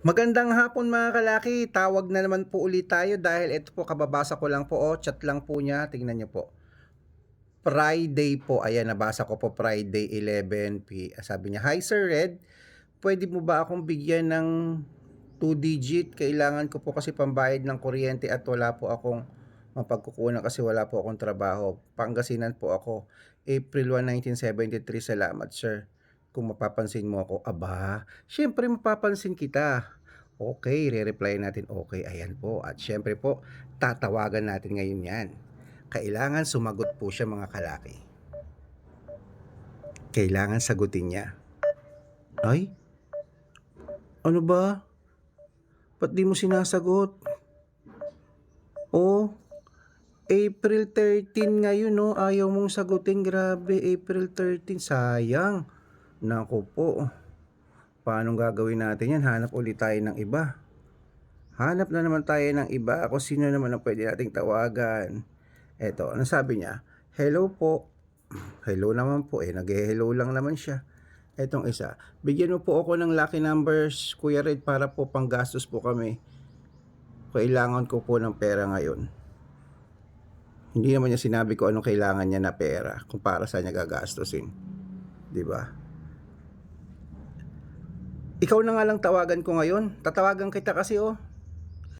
Magandang hapon mga kalaki. Tawag na naman po ulit tayo dahil ito po kababasa ko lang po. Oh, chat lang po niya. Tingnan niyo po. Friday po. Ayan, nabasa ko po Friday 11 p. Sabi niya, Hi Sir Red, pwede mo ba akong bigyan ng 2 digit? Kailangan ko po kasi pambayad ng kuryente at wala po akong mapagkukunan kasi wala po akong trabaho. Pangasinan po ako. April 1, 1973. Salamat sir. Kung mapapansin mo ako, aba, syempre mapapansin kita. Okay, re-reply natin, okay, ayan po. At syempre po, tatawagan natin ngayon yan. Kailangan sumagot po siya mga kalaki. Kailangan sagutin niya. Ay? Ano ba? Ba't di mo sinasagot? Oh, April 13 ngayon, no? Ayaw mong sagutin. Grabe, April 13. Sayang. Naku po. Paano gagawin natin yan? Hanap ulit tayo ng iba. Hanap na naman tayo ng iba. Kung sino naman ang pwede nating tawagan. Eto, ano sabi niya? Hello po. Hello naman po eh. Nag-hello lang naman siya. Etong isa. Bigyan mo po ako ng lucky numbers, Kuya Red, para po panggastos po kami. Kailangan ko po ng pera ngayon. Hindi naman niya sinabi ko anong kailangan niya na pera kung para sa niya gagastusin. 'Di ba? Ikaw na nga lang tawagan ko ngayon. Tatawagan kita kasi oh.